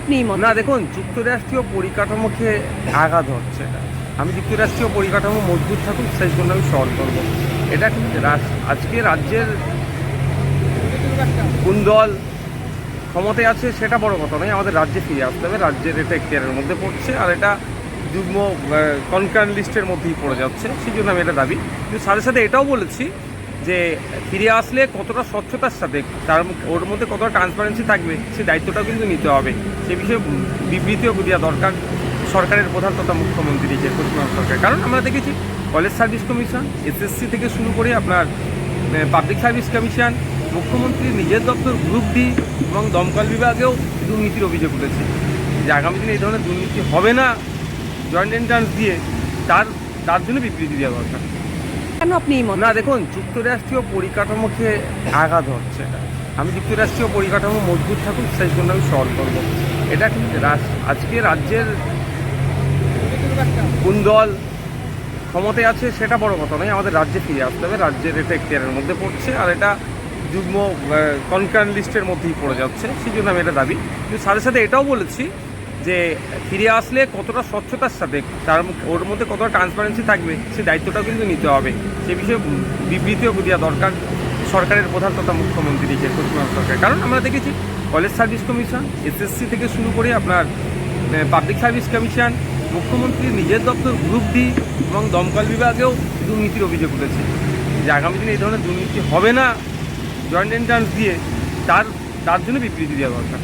আপনি এই না, দেখুন, যুক্তরাষ্ট্রীয় পরিকাঠামোকে আঘাত হচ্ছে। আমি যুক্তরাষ্ট্রীয় পরিকাঠামো মজবুত থাকুক, সেই জন্য আমি সহজ করব। এটা আজকে রাজ্যের কোন দল ক্ষমতায় আছে, সেটা বড় কথা নয়, আমাদের রাজ্যে ফিরে আসতে হবে। রাজ্যের এটা এখতিয়ারের মধ্যে পড়ছে, আর এটা যুগ্ম কনকার্ন লিস্টের মধ্যেই পড়ে যাচ্ছে। সেই জন্য আমি এটা দাবি। কিন্তু সাথে সাথে এটাও বলেছি যে ফিরে আসলে কতটা স্বচ্ছতার সাথে, তার ওর মধ্যে কতটা ট্রান্সপারেন্সি থাকবে, সে দায়িত্বটাও কিন্তু নিতে হবে। সে বিষয়ে বিবৃতিও দেওয়া দরকার সরকারের প্রধান তথা মুখ্যমন্ত্রীকে পশ্চিমবঙ্গ সরকার। কারণ আমরা দেখেছি, কলেজ সার্ভিস কমিশন এসএসসি থেকে শুরু করে আপনার পাবলিক সার্ভিস কমিশন মুখ্যমন্ত্রী, নিজের দপ্তর গ্রুপ ডি এবং দমকল বিভাগেও দুর্নীতির অভিযোগ উঠেছে। যে আগামী দিনে এই ধরনের দুর্নীতি হবে না জয়েন্ট এন্ট্রান্স দিয়ে তার তার জন্য বিবৃতি দেওয়া দরকার। কেন আপনি না, দেখুন, যুক্তরাষ্ট্রীয় পরিকাঠামোকে আঘাত হচ্ছে। আমি যুক্তরাষ্ট্রীয় পরিকাঠামো মজবুত থাকুক, সেই জন্য আমি সহজ করব। এটা আজকে রাজ্যের কোন দল ক্ষমতায় আছে, সেটা বড় কথা নয়, আমাদের রাজ্যে ফিরে আসতে হবে। রাজ্যের এটা এখতিয়ারের মধ্যে পড়ছে, আর এটা যুগ্ম কনকার্ন লিস্টের মধ্যেই পড়ে যাচ্ছে, সেই জন্য আমি এটা দাবি। কিন্তু সাথে সাথে এটাও বলেছি যে ফিরে আসলে কতটা স্বচ্ছতার সাথে, তার ওর মধ্যে কতটা ট্রান্সপারেন্সি থাকবে, সে দায়িত্বটাও কিন্তু নিতে হবে। সে বিষয়ে বিবৃতিও দেওয়া দরকার সরকারের প্রধান তথা মুখ্যমন্ত্রীকে পশ্চিমবঙ্গ সরকার। কারণ আমরা দেখেছি, কলেজ সার্ভিস কমিশন, এসএসসি থেকে শুরু করে আপনার পাবলিক সার্ভিস কমিশন মুখ্যমন্ত্রীর নিজের দপ্তর গ্রুপ ডি এবং দমকল বিভাগেও দুর্নীতির অভিযোগ উঠেছে। যে আগামী দিনে এই ধরনের দুর্নীতি হবে না জয়েন্ট এন্ট্রান্স দিয়ে তার তার জন্য বিবৃতি দেওয়া দরকার।